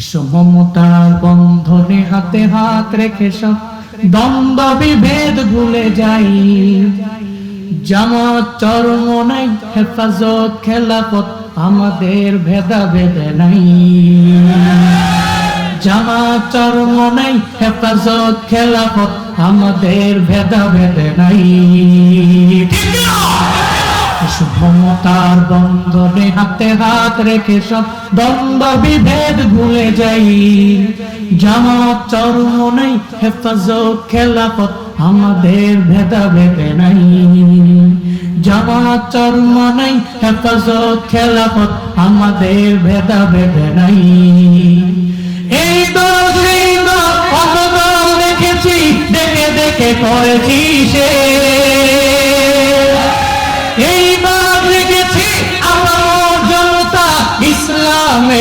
এসো মমতার বন্ধনে হাতে হাত রেখে সব দ্বন্দ্ব বিভেদ ভুলে যাই। জামাত চরম নাই হেফাজত খেলাপথ আমাদের ভেদা ভেদে নাই। জামাত চরম নাই হেফাজত খেলাপথ আমাদের ভেদা ভেদে নাই। ঠিক না? মমতার বন্ধনে হাতে হাত রেখে সব দ্বন্দ্ব, বিভেদ ভুলে যাই। জামাত চরম নেই হেফাজত খেলাপথ আমাদের ভেদা ভেদে নাই। জামাত চরম নেই হেফাজত খেলাপথ আমাদের ভেদা ভেদে নাই। এই দল সেই দেখেছি দেখে দেখে করেছি সে।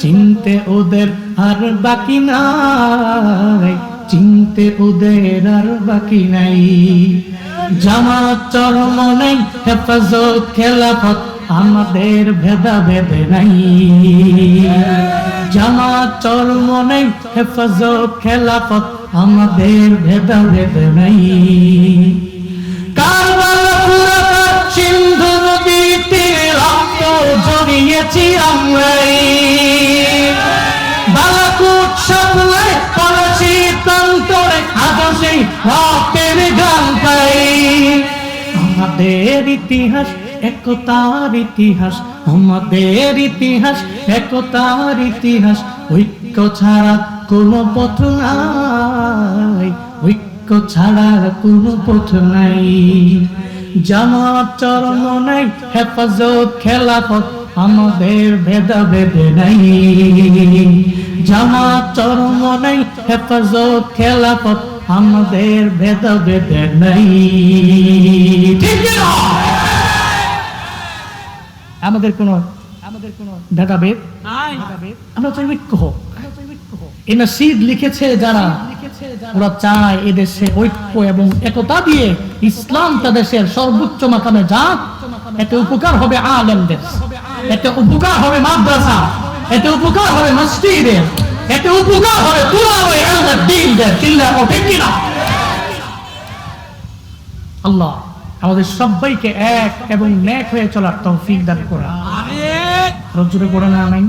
চিনতে ওদের আর বাকি নাই। চিনতে ওদের আর বাকি নাই। জামাত চরম নাই হেফাজত, খেলাফত আমাদের ভেদা ভেদে নাই। জামাত চরম নাই হেফাজত, খেলাফত আমাদের ভেদা ভেদে নাই সিন্ধু নদীতে রক্ত জড়িয়েছি আমরাই। রক্তের গান পাই আমাদের ইতিহাস, একতার ইতিহাস। আমাদের ইতিহাস, একতার ইতিহাস। ঐক্য ছাড়া কোনো পথ নাই। ঐক্য ছাড়া কোনো পথ নাই। জামাত চরম নাই, হেফাজত, খেলাফত। আমাদের ভেদা ভেদে নাই। জামাত চরম নাই, হেফাজত, খেলাফত। আমাদের ভেদা ভেদে নাই আমাদের কোন আমাদের কোন ভেদাভেদ? আমরা চাই ঐক্য। লিখেছে যারা ওরা চায় এদেশে ঐক্য এবং একতা দিয়ে ইসলাম তা দেশের সর্বোচ্চ মাকামে যাক। এতে উপকার হবে আলেমদের। এতে উপকার হবে মাদ্রাসা। এতে উপকার হবে মসজিদের। এতে উপকার হবে তুলাবে দিনদের কিনা আল্লাহ আমাদের সবাইকে এক এবং ন্যাক হয়ে চলার তৌফিক দান করা। রজ্জুরে করে না নাই